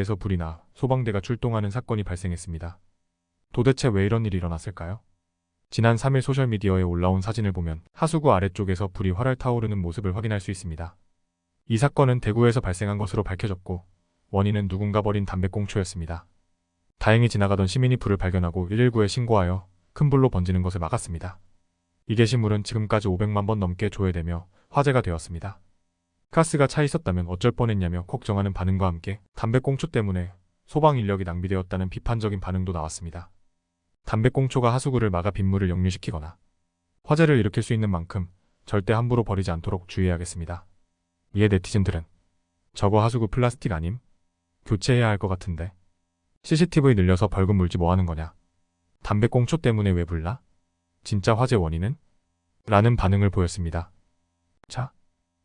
에서 불이 나 소방대가 출동하는 사건이 발생했습니다. 도대체 왜 이런 일이 일어났을까요? 지난 3일 소셜미디어에 올라온 사진을 보면 하수구 아래쪽에서 불이 활활 타오르는 모습을 확인할 수 있습니다. 이 사건은 대구에서 발생한 것으로 밝혀졌고 원인은 누군가 버린 담배꽁초였습니다. 다행히 지나가던 시민이 불을 발견하고 119에 신고하여 큰 불로 번지는 것을 막았습니다. 이 게시물은 지금까지 500만 번 넘게 조회되며 화제가 되었습니다. 가스가 차 있었다면 어쩔 뻔했냐며 걱정하는 반응과 함께 담배꽁초 때문에 소방 인력이 낭비되었다는 비판적인 반응도 나왔습니다. 담배꽁초가 하수구를 막아 빗물을 역류시키거나 화재를 일으킬 수 있는 만큼 절대 함부로 버리지 않도록 주의해야겠습니다. 이에 네티즌들은 저거 하수구 플라스틱 아님? 교체해야 할 것 같은데. CCTV 늘려서 벌금 물지 뭐 하는 거냐? 담배꽁초 때문에 왜 불나? 진짜 화재 원인은? 라는 반응을 보였습니다. 자,